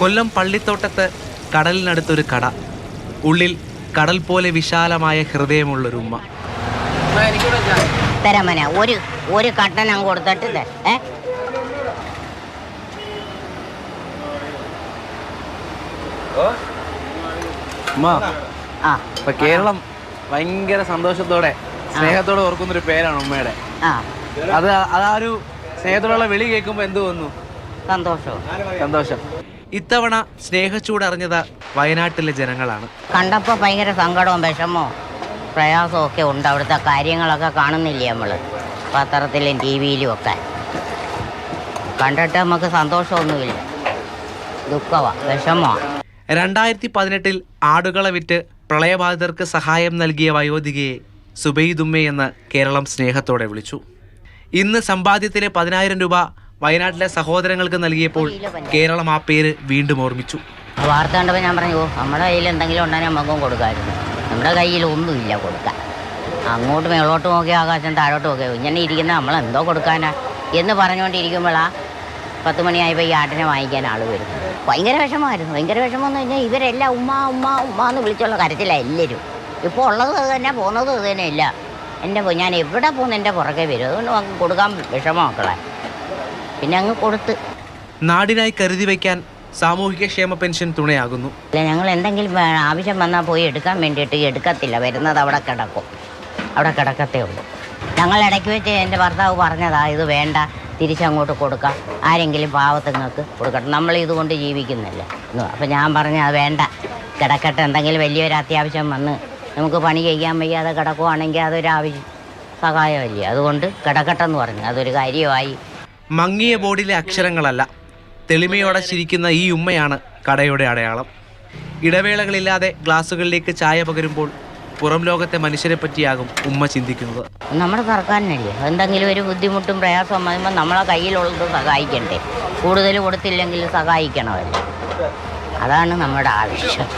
കൊല്ലം പള്ളിത്തോട്ടത്ത് കടലിനടുത്തൊരു കട. ഉള്ളിൽ കടൽ പോലെ വിശാലമായ ഹൃദയമുള്ളൊരു ഉമ്മ. ഒരു ഒരു കട്ടൻ അങ്ങ് കൊടുത്തിട്ട് ഇപ്പൊ കേരളം ഭയങ്കര സന്തോഷത്തോടെ സ്നേഹത്തോടെ ഓർക്കുന്ന ഒരു പേരാണ് ഉമ്മയുടെ. ആ. അത് അതാ ആ ഒരു സ്നേഹത്തോടുള്ള വിളി കേൾക്കുമ്പോ എന്ത് തോന്നുന്നു? സന്തോഷം? സന്തോഷം. ഇത്തവണ സ്നേഹച്ചൂടറിഞ്ഞത് വയനാട്ടിലെ ജനങ്ങളാണ്. കണ്ടപ്പോൾ ഭയങ്കര സങ്കടവും വിഷമവും പ്രയാസവും ഒക്കെ ഉണ്ട്. അവിടുത്തെ കാര്യങ്ങളൊക്കെ കാണുന്നില്ലേ നമ്മൾ പത്രത്തിലും ടി വിയിലും ഒക്കെ. കണ്ടിട്ട് നമുക്ക് സന്തോഷമൊന്നുമില്ല. ദുഃഖമാണ് വിഷമമാണ് രണ്ടായിരത്തി പതിനെട്ടിൽ ആടുകളെ വിറ്റ് പ്രളയബാധിതർക്ക് സഹായം നൽകിയ വയോധികയെ സുബൈദുമ്മ എന്ന് കേരളം സ്നേഹത്തോടെ വിളിച്ചു. ഇന്ന് സമ്പാദ്യത്തിലെ പതിനായിരം രൂപ വയനാട്ടിലെ സഹോദരങ്ങൾക്ക് നൽകിയപ്പോൾ കേരളം ആ പേര് വീണ്ടും ഓർമ്മിച്ചു. വാർത്ത കണ്ടപ്പോൾ ഞാൻ പറഞ്ഞു "ഓ, നമ്മുടെ കയ്യിൽ എന്തെങ്കിലും ഉണ്ടെങ്കിൽ നമുക്കും കൊടുക്കാമായിരുന്നു. നമ്മുടെ കയ്യിൽ ഒന്നുമില്ല കൊടുക്കാൻ. അങ്ങോട്ട് മേളോട്ട് നോക്കി ആകാശം താഴോട്ട് നോക്കി ഇങ്ങനെ ഇരിക്കുന്ന നമ്മൾ എന്തോ കൊടുക്കാനാ? എന്ന് പറഞ്ഞുകൊണ്ടിരിക്കുമ്പോഴാ പത്ത് മണിയായപ്പോൾ ഈ ആട്ടിനെ വാങ്ങിക്കാൻ ആൾ വരും. ഭയങ്കര വിഷമമായിരുന്നു. ഭയങ്കര വിഷമം എന്ന് കഴിഞ്ഞാൽ ഇവരെല്ലാം ഉമ്മ ഉമ്മ ഉമ്മ എന്ന് വിളിച്ചുള്ള കാര്യത്തിലാണ് എല്ലാവരും. ഇപ്പോൾ ഉള്ളത് അത് തന്നെ പോകുന്നത് അത് തന്നെ ഇല്ല എന്റെ ഞാൻ എവിടെ പോകുന്നു എന്റെ പുറകെ വരും. അതുകൊണ്ട് കൊടുക്കാൻ വിഷമം മക്കളെ. പിന്നെ അങ്ങ് കൊടുത്ത്. നാടിനായി കരുതി വയ്ക്കാൻ സാമൂഹിക ക്ഷേമ പെൻഷൻ തുണയാകുന്നു. അല്ല ഞങ്ങൾ എന്തെങ്കിലും ആവശ്യം വന്നാൽ പോയി എടുക്കാൻ വേണ്ടിയിട്ട് എടുക്കത്തില്ല. വരുന്നത് അവിടെ കിടക്കും. അവിടെ കിടക്കത്തേ ഉള്ളൂ. ഞങ്ങൾ ഇടയ്ക്ക് വെച്ച് എന്റെ ഭർത്താവ് പറഞ്ഞതാ ഇത് വേണ്ട തിരിച്ചങ്ങോട്ട് കൊടുക്കാം. ആരെങ്കിലും പാവത്തുങ്ങൾക്ക് കൊടുക്കട്ടെ. നമ്മൾ ഇതുകൊണ്ട് ജീവിക്കുന്നില്ല. അപ്പം ഞാൻ പറഞ്ഞു അത് വേണ്ട. കിടക്കട്ടെ. എന്തെങ്കിലും വലിയൊരു അത്യാവശ്യം വന്ന് നമുക്ക് പണി ചെയ്യാൻ വയ്യാതെ കിടക്കുവാണെങ്കിൽ അതൊരു ആവശ്യം സഹായമല്ലേ? അതുകൊണ്ട് കിടക്കട്ടെ എന്ന് പറഞ്ഞു. അതൊരു കാര്യമായി മങ്ങിയ ബോർഡിലെ അക്ഷരങ്ങളല്ല. തെളിമയോടെ ചിരിക്കുന്ന ഈ ഉമ്മയാണ് കടയുടെ അടയാളം. ഇടവേളകളില്ലാതെ ഗ്ലാസുകളിലേക്ക് ചായ പകരുമ്പോൾ പുറം ലോകത്തെ മനുഷ്യരെ പറ്റിയാകും ഉമ്മ ചിന്തിക്കുന്നത്. നമ്മുടെ സർക്കാരിനല്ലേ? എന്തെങ്കിലും ഒരു ബുദ്ധിമുട്ടും പ്രയാസവും വരുമ്പോൾ നമ്മളെ കയ്യിലുള്ളത് സഹായിക്കണ്ടേ? കൂടുതൽ കൊടുത്തില്ലെങ്കിൽ സഹായിക്കണമല്ലോ? അതാണ് നമ്മുടെ ആവശ്യം.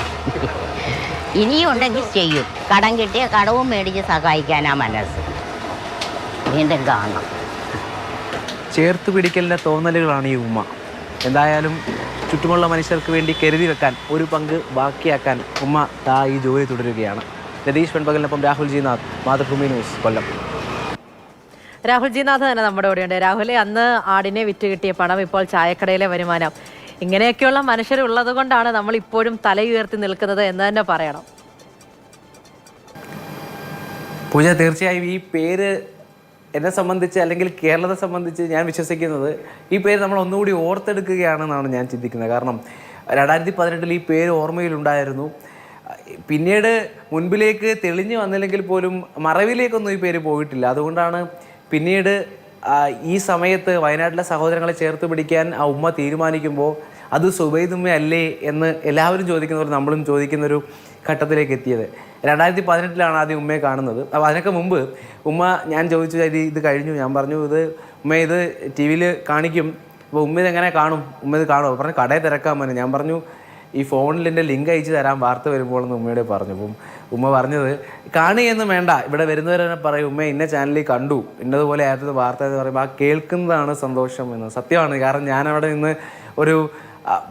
ഇനിയും ഉണ്ടെങ്കിൽ ചെയ്യും. കടം കിട്ടിയ കടവും മേടിച്ച് സഹായിക്കാനാ മനസ്സ്. വീണ്ടും കാണണം. ചേർത്ത് പിടിക്കലിന്റെ തോന്നലുകളാണ് ഈ ഉമ്മ. എന്തായാലും ചുറ്റുമുള്ള മനുഷ്യർക്ക് വേണ്ടി കരുതി വെക്കാൻ ഒരു പങ്ക് ബാക്കിയാക്കാൻ ഉമ്മ താ ഈ ജോലി തുടരുകയാണ്. രതീഷ് പെൺപകലിനൊപ്പം രാഹുൽ ജിനാഥ് മാതൃഭൂമി ന്യൂസ് കൊല്ലം. രാഹുൽ ജിനാഥ് തന്നെ നമ്മുടെ കൂടെയുണ്ട്. രാഹുലെ അന്ന് ആടിനെ വിറ്റ് കിട്ടിയ പണം ഇപ്പോൾ ചായക്കടയിലെ വരുമാനം. ഇങ്ങനെയൊക്കെയുള്ള മനുഷ്യരുള്ളത് കൊണ്ടാണ് നമ്മൾ ഇപ്പോഴും തലയുയർത്തി നിൽക്കുന്നത് എന്ന് തന്നെ പറയണം. പൂജ തീർച്ചയായും ഈ പേര് എന്നെ സംബന്ധിച്ച് അല്ലെങ്കിൽ കേരളത്തെ സംബന്ധിച്ച് ഞാൻ വിശ്വസിക്കുന്നത് ഈ പേര് നമ്മൾ ഒന്നുകൂടി ഓർത്തെടുക്കുകയാണെന്നാണ് ഞാൻ ചിന്തിക്കുന്നത്. കാരണം രണ്ടായിരത്തി പതിനെട്ടിൽ ഈ പേര് ഓർമ്മയിലുണ്ടായിരുന്നു. പിന്നീട് മുൻപിലേക്ക് തെളിഞ്ഞു വന്നില്ലെങ്കിൽ പോലും മറവിലേക്കൊന്നും ഈ പേര് പോയിട്ടില്ല. അതുകൊണ്ടാണ് പിന്നീട് ഈ സമയത്ത് വയനാട്ടിലെ സഹോദരങ്ങളെ ചേർത്ത് പിടിക്കാൻ ആ ഉമ്മ തീരുമാനിക്കുമ്പോൾ അത് സുബൈദുമ്മ അല്ലേ എന്ന് എല്ലാവരും ചോദിക്കുന്നവർ നമ്മളും ചോദിക്കുന്നൊരു ഘട്ടത്തിലേക്ക് എത്തിയത്. രണ്ടായിരത്തി പതിനെട്ടിലാണ് ആദ്യം ഉമ്മയെ കാണുന്നത്. അപ്പോൾ അതിനൊക്കെ മുമ്പ് ഉമ്മ ഞാൻ ചോദിച്ചു ഇത് ഇത് കഴിഞ്ഞു. ഞാൻ പറഞ്ഞു ഇത് ഉമ്മ ഇത് ടി വിയിൽ കാണിക്കും. അപ്പോൾ ഉമ്മ ഇതെങ്ങനെ കാണും? ഉമ്മ ഇത് കാണുമോ? പറഞ്ഞു കടയിൽ തിരക്കാൻ പറഞ്ഞു ഞാൻ പറഞ്ഞു ഈ ഫോണിൽ എന്റെ ലിങ്ക് അയച്ചു തരാൻ വാർത്ത വരുമ്പോൾ എന്ന് ഉമ്മയോട് പറഞ്ഞു. അപ്പം ഉമ്മ പറഞ്ഞത് കാണുകയൊന്നും വേണ്ട ഇവിടെ വരുന്നവരെ പറയും ഉമ്മ ഇന്ന ചാനലിൽ കണ്ടു. ഇന്നതുപോലെ ആയത് വാർത്ത എന്ന് പറയുമ്പോൾ ആ കേൾക്കുന്നതാണ് സന്തോഷം എന്ന്. സത്യമാണ് കാരണം ഞാൻ അവിടെ നിന്ന് ഒരു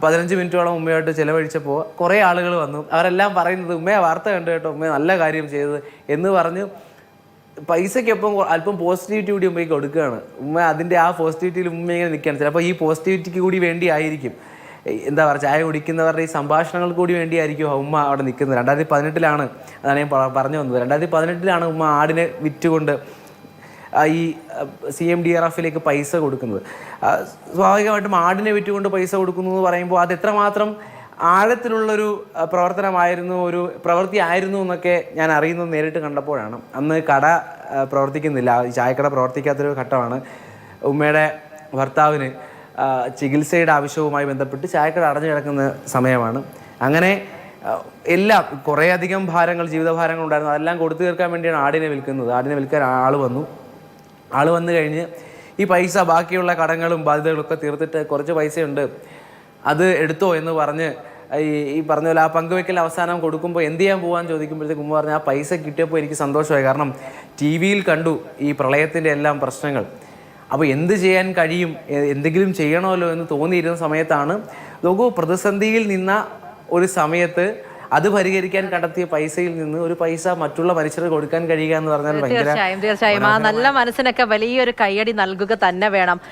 പതിനഞ്ച് മിനിറ്റോളം ഉമ്മയായിട്ട് ചിലവഴിച്ചപ്പോൾ കുറേ ആളുകൾ വന്നു. അവരെല്ലാം പറയുന്നത് ഉമ്മയെ വാർത്ത കണ്ടു കേട്ടോ. ഉമ്മയെ നല്ല കാര്യം ചെയ്തത്. എന്ന് പറഞ്ഞ് പൈസയ്ക്കൊപ്പം അല്പം പോസിറ്റിവിറ്റി കൂടി ഉമ്മയ്ക്ക് കൊടുക്കുകയാണ്. ഉമ്മ അതിന്റെ ആ പോസിറ്റിവിറ്റിയിൽ ഉമ്മ ഇങ്ങനെ നിൽക്കുകയാണ്. ചിലപ്പോൾ ഈ പോസിറ്റിവിറ്റിക്ക് കൂടി വേണ്ടി ആയിരിക്കും. എന്താ പറയുക ചായ കുടിക്കുന്നവരുടെ ഈ സംഭാഷണങ്ങൾക്ക് കൂടി വേണ്ടിയായിരിക്കും ഉമ്മ അവിടെ നിൽക്കുന്നത്. രണ്ടായിരത്തി പതിനെട്ടിലാണ് അതാണ് ഞാൻ പറഞ്ഞു വന്നത്. രണ്ടായിരത്തി പതിനെട്ടിലാണ് ഉമ്മ ആടിനെ വിറ്റുകൊണ്ട് ഈ സി എം ഡി ആർ എഫിലേക്ക് പൈസ കൊടുക്കുന്നത്. സ്വാഭാവികമായിട്ടും ആടിനെ വിറ്റുകൊണ്ട് പൈസ കൊടുക്കുന്നു എന്ന് പറയുമ്പോൾ അത് എത്രമാത്രം ആഴത്തിലുള്ളൊരു പ്രവർത്തനമായിരുന്നു ഒരു പ്രവൃത്തി ആയിരുന്നു എന്നൊക്കെ ഞാൻ അറിയുന്നത് നേരിട്ട് കണ്ടപ്പോഴാണ്. അന്ന് കട പ്രവർത്തിക്കുന്നില്ല. ചായക്കട പ്രവർത്തിക്കാത്തൊരു ഘട്ടമാണ്. ഉമ്മയുടെ ഭർത്താവിന് ചികിത്സയുടെ ആവശ്യവുമായി ബന്ധപ്പെട്ട് ചായക്കട അടഞ്ഞു കിടക്കുന്ന സമയമാണ്. അങ്ങനെ എല്ലാം കുറേയധികം ഭാരങ്ങൾ ജീവിതഭാരങ്ങൾ ഉണ്ടായിരുന്നു. അതെല്ലാം കൊടുത്തു തീർക്കാൻ വേണ്ടിയാണ് ആടിനെ വിൽക്കുന്നത്. ആടിനെ വിൽക്കാൻ ആൾ വന്നു. ആൾ വന്നു കഴിഞ്ഞ് ഈ പൈസ ബാക്കിയുള്ള കടങ്ങളും ബാധ്യതകളും ഒക്കെ തീർത്തിട്ട് കുറച്ച് പൈസയുണ്ട്. അത് എടുത്തോ എന്ന് പറഞ്ഞ് ഈ ഈ പറഞ്ഞ പോലെ ആ പങ്കുവെക്കൽ അവസാനം കൊടുക്കുമ്പോൾ എന്ത് ചെയ്യാൻ പോകാൻ ചോദിക്കുമ്പോഴത്തേക്ക് ഉമ്മ പറഞ്ഞ ആ പൈസ കിട്ടിയപ്പോൾ എനിക്ക് സന്തോഷമായി. കാരണം ടി വിയിൽ കണ്ടു ഈ പ്രളയത്തിന്റെ എല്ലാം പ്രശ്നങ്ങൾ. അപ്പോൾ എന്ത് ചെയ്യാൻ കഴിയും? എന്തെങ്കിലും ചെയ്യണമല്ലോ എന്ന് തോന്നിയിരുന്ന സമയത്താണ് നോക്കൂ പ്രതിസന്ധിയിൽ നിന്ന ഒരു സമയത്ത് അത് പരിഹരിക്കാൻ കണ്ടെത്തിയ പൈസയിൽ നിന്ന് ഒരു പൈസ മറ്റുള്ള മനുഷ്യർക്ക് കൊടുക്കാൻ കഴിയുക എന്ന് പറഞ്ഞാൽ തീർച്ചയായും തീർച്ചയായും. ആ നല്ല മനസ്സിനൊക്കെ വലിയൊരു കയ്യടി നൽകുക തന്നെ വേണം.